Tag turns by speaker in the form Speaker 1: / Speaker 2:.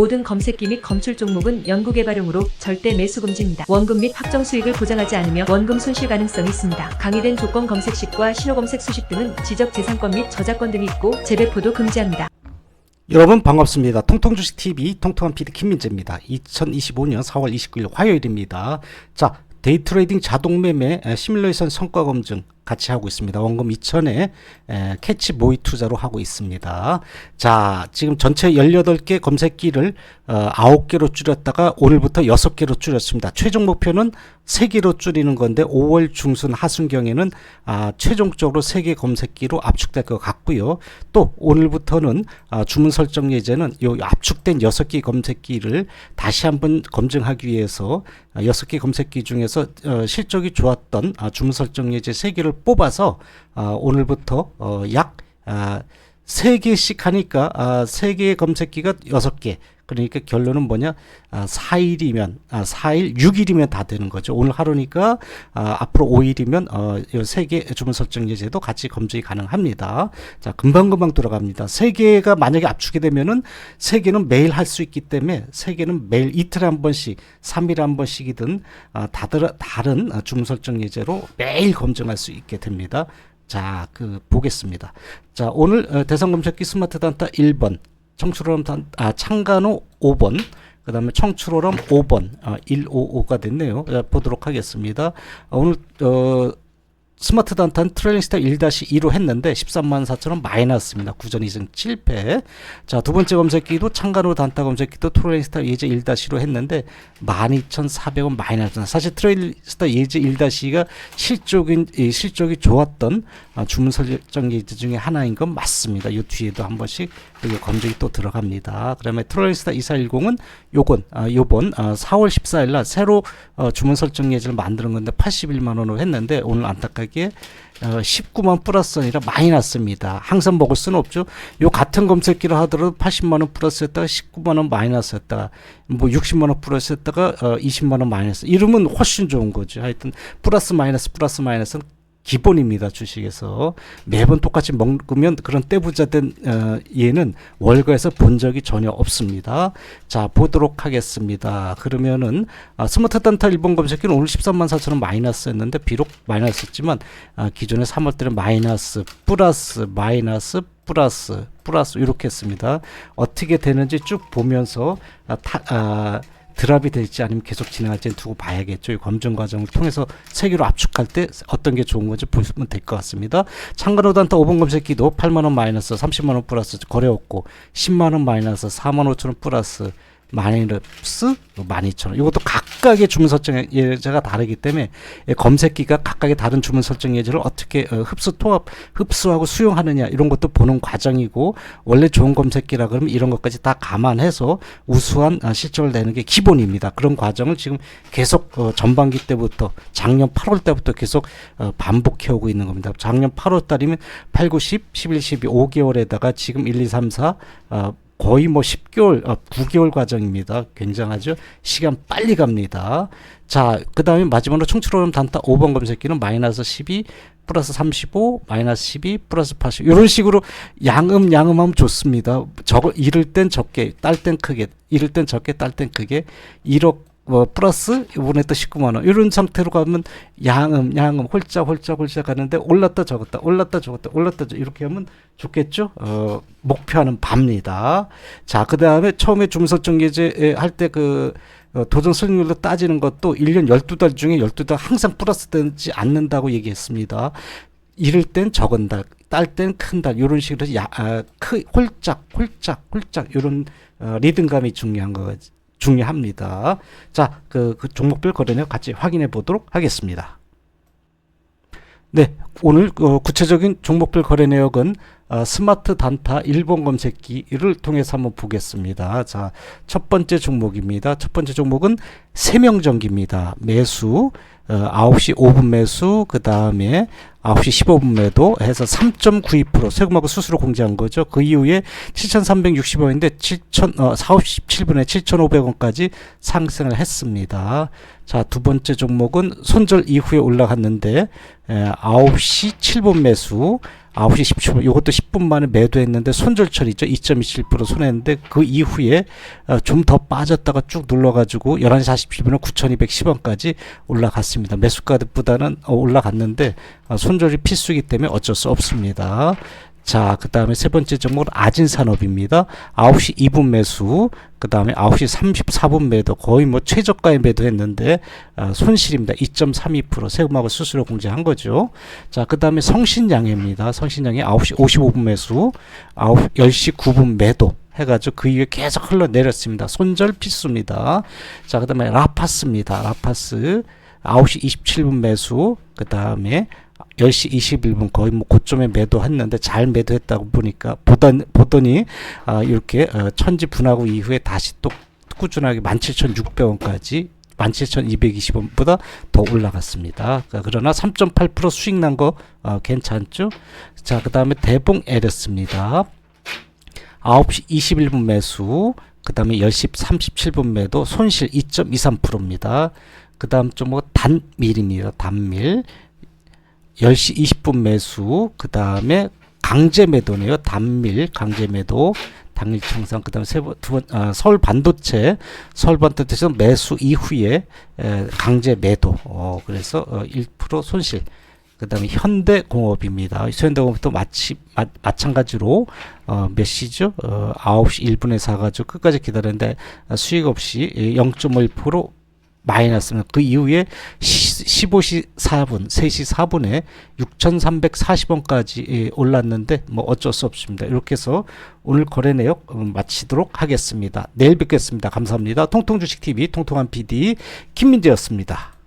Speaker 1: 모든 검색기 및 검출 종목은 연구개발용으로 절대 매수 금지입니다. 원금 및 확정 수익을 보장하지 않으며 원금 손실 가능성이 있습니다. 강의된 조건 검색식과 신호 검색 수식 등은 지적 재산권 및 저작권 등이 있고 재배포도 금지합니다.
Speaker 2: 여러분 반갑습니다. 통통주식 TV 통통한 PD 김민재입니다. 2025년 4월 29일 화요일입니다. 자, 데이 트레이딩 자동 매매 에, 시뮬레이션 성과 검증 같이 하고 있습니다. 원금 2천에 에, 캐치 모의 투자로 하고 있습니다. 자, 지금 전체 18개 검색기를 어, 9개로 줄였다가 오늘부터 6개로 줄였습니다. 최종 목표는 3개로 줄이는 건데 5월 중순 하순경에는 아, 최종적으로 3개 검색기로 압축될 것 같고요. 또 오늘부터는 아, 주문 설정 예제는 요 압축된 6개 검색기를 다시 한번 검증하기 위해서 아, 6개 검색기 중에서 어, 실적이 좋았던 아, 주문 설정 예제 3개를 뽑아서 아, 오늘부터 어, 약 아, 3개씩 하니까 아, 3개의 검색기가 6개. 그러니까 결론은 뭐냐? 아, 4일이면 아, 4일, 6일이면 다 되는 거죠. 오늘 하루니까 아, 앞으로 5일이면 어, 이 3개 주문 설정 예제도 같이 검증이 가능합니다. 자, 금방금방 들어갑니다. 3개가 만약에 압축이 되면은 3개는 매일 할 수 있기 때문에 3개는 매일 이틀에 한 번씩, 3일에 한 번씩이든 아, 다들, 다른 아, 주문 설정 예제로 매일 검증할 수 있게 됩니다. 자, 그 보겠습니다. 자, 오늘 어, 대상 검색기 스마트 단타 1번, 청출호람 단, 아, 창간호 5번, 그 다음에 청출호람 5번, 아, 155가 됐네요. 자, 보도록 하겠습니다. 아, 오늘, 어, 스마트 단타는 트레일링스타 1-2로 했는데 13만 4천원 마이너스입니다. 구전 2승 7패. 자, 두 번째 검색기도 창간호 단타 검색기도 트레일링스타 예제 1-2로 했는데 12,400원 마이너스. 사실 트레일링스타 예제 1-2가 실적인 이 실적이 좋았던 아, 주문 설정 예제 중에 하나인 건 맞습니다. 이 뒤에도 한 번씩 여기 검증이 또 들어갑니다. 그다음에 트레일링스타 2410은 요건 아, 요번 아, 4월 14일 날 새로 어, 주문 설정 예제를 만드는 건데 81만 원으로 했는데 오늘 안타깝게 어, 19만 플러스 아니라 마이너스입니다. 항상 먹을 수는 없죠. 요 같은 검색기를 하더라도 80만 원 플러스였다가 19만 원 마이너스였다가 뭐 60만 원 플러스였다가 어, 20만 원 마이너스 이러면 훨씬 좋은 거죠. 하여튼 플러스 마이너스 플러스 마이너스는 기본입니다 주식에서 매번 똑같이 먹으면 그런 떼부자된 어, 얘는 월가에서 본 적이 전혀 없습니다. 자 보도록 하겠습니다. 그러면은 아, 스마트 단타 일본 검색기는 오늘 13만 4천 원 마이너스였는데 비록 마이너스였지만 아, 기존에 3월 때는 마이너스 플러스 마이너스 플러스 플러스 이렇게 했습니다. 어떻게 되는지 쭉 보면서 아, 타, 아, 드랍이 될지 아니면 계속 진행할지 두고 봐야겠죠. 이 검증 과정을 통해서 세 개로 압축할 때 어떤 게 좋은 건지 보시면 될 것 같습니다. 창간호 단타 5번 검색기도 8만 원 마이너스 30만 원 플러스 거래없고 10만 원 마이너스 4만 5천 원 플러스 마이너스 12,000원. 이것도 각각의 주문 설정 예제가 다르기 때문에 이 검색기가 각각의 다른 주문 설정 예제를 어떻게 어, 흡수 통합 흡수하고 수용하느냐 이런 것도 보는 과정이고 원래 좋은 검색기라 그러면 이런 것까지 다 감안해서 우수한 아, 실적을 내는 게 기본입니다. 그런 과정을 지금 계속 어, 전반기 때부터 작년 8월 때부터 계속 어, 반복해 오고 있는 겁니다. 작년 8월 달이면 8, 9, 10, 11, 12, 5개월에다가 지금 1, 2, 3, 4 어, 거의 뭐 10개월, 어, 9개월 과정입니다. 굉장하죠? 시간 빨리 갑니다. 자, 그 다음에 마지막으로 청출오름 단타 5번 검색기는 마이너스 12, 플러스 35, 마이너스 12, 플러스 80. 이런 식으로 양음, 양음하면 좋습니다. 적을, 잃을 땐 적게, 딸 땐 크게, 잃을 땐 적게, 딸 땐 크게. 1억, 뭐, 플러스, 이번에 또 19만 원. 이런 상태로 가면 양음, 양음, 홀짝, 홀짝, 홀짝 가는데 올랐다, 적었다, 올랐다, 적었다, 올랐다, 적었다. 이렇게 하면 좋겠죠? 어, 목표하는 밥니다. 자, 그 다음에 처음에 주문설정 예제 할 때 그, 어, 도전 수익률로 따지는 것도 1년 12달 중에 12달 항상 플러스 되지 않는다고 얘기했습니다. 잃을 땐 적은 달, 딸 땐 큰 달, 이런 식으로 야, 아, 크, 홀짝, 홀짝, 홀짝, 이런 어, 리듬감이 중요한 거, 중요합니다. 자, 그, 그 종목별 거래량 같이 확인해 보도록 하겠습니다. 네, 오늘 어, 구체적인 종목별 거래 내역은 어, 스마트 단타 일본 검색기를 통해서 한번 보겠습니다. 자, 첫 번째 종목입니다. 첫 번째 종목은 세명전기입니다. 매수 어, 9시 5분 매수 그 다음에 9시 15분 매도 해서 3.92% 세금하고 수수료 공제한 거죠. 그 이후에 7,360원인데 7,000 어, 4시 17분에 7,500원까지 상승을 했습니다. 자, 두 번째 종목은 손절 이후에 올라갔는데 에, 9시 7분 매수 9시 17분 이것도 10분 만에 매도했는데 손절처리죠? 2.27% 손했는데 그 이후에 어, 좀더 빠졌다가 쭉 눌러가지고 11시 47분에 9,210원까지 올라갔습니다. 매수가보다는 어, 올라갔는데 어, 손절이 필수이기 때문에 어쩔 수 없습니다 자, 그 다음에 세 번째 종목은 아진 산업입니다. 9시 2분 매수, 그 다음에 9시 34분 매도, 거의 뭐 최저가에 매도했는데, 어, 손실입니다. 2.32% 세금하고 수수료 공제한 거죠. 자, 그 다음에 성신양해입니다. 성신양해 9시 55분 매수, 9, 10시 9분 매도. 해가지고 그 이후에 계속 흘러내렸습니다. 손절 필수입니다. 자, 그 다음에 라파스입니다. 라파스 9시 27분 매수, 그 다음에 10시 21분 거의 뭐 고점에 매도했는데 잘 매도했다고 보니까 보던, 보더니 아, 이렇게 어, 천지 분하고 이후에 다시 또 꾸준하게 17,600원까지 17,220원보다 더 올라갔습니다. 그러나 3.8% 수익 난거 어, 괜찮죠? 자, 그 다음에 대봉 에렸습니다. 9시 21분 매수, 그 다음에 10시 37분 매도, 손실 2.23%입니다. 그 다음 종목 단밀입니다. 단밀. 10시 20분 매수, 그 다음에 강제 매도네요. 단밀, 강제 매도, 당일 청산, 그 다음에 세 번, 두 번, 아, 서울 반도체, 서울 반도체에서 매수 이후에 에, 강제 매도, 어, 그래서 어, 1% 손실. 그 다음에 현대공업입니다. 현대공업도 마치, 마, 마찬가지로 어, 몇 시죠? 어, 9시 1분에 사가지고 끝까지 기다렸는데 어, 수익 없이 0.1% 마이너스는 그 이후에 15시 4분, 3시 4분에 6,340원까지 올랐는데 뭐 어쩔 수 없습니다. 이렇게 해서 오늘 거래 내역 어, 마치도록 하겠습니다. 내일 뵙겠습니다. 감사합니다. 통통주식TV 통통한 PD 김민재였습니다.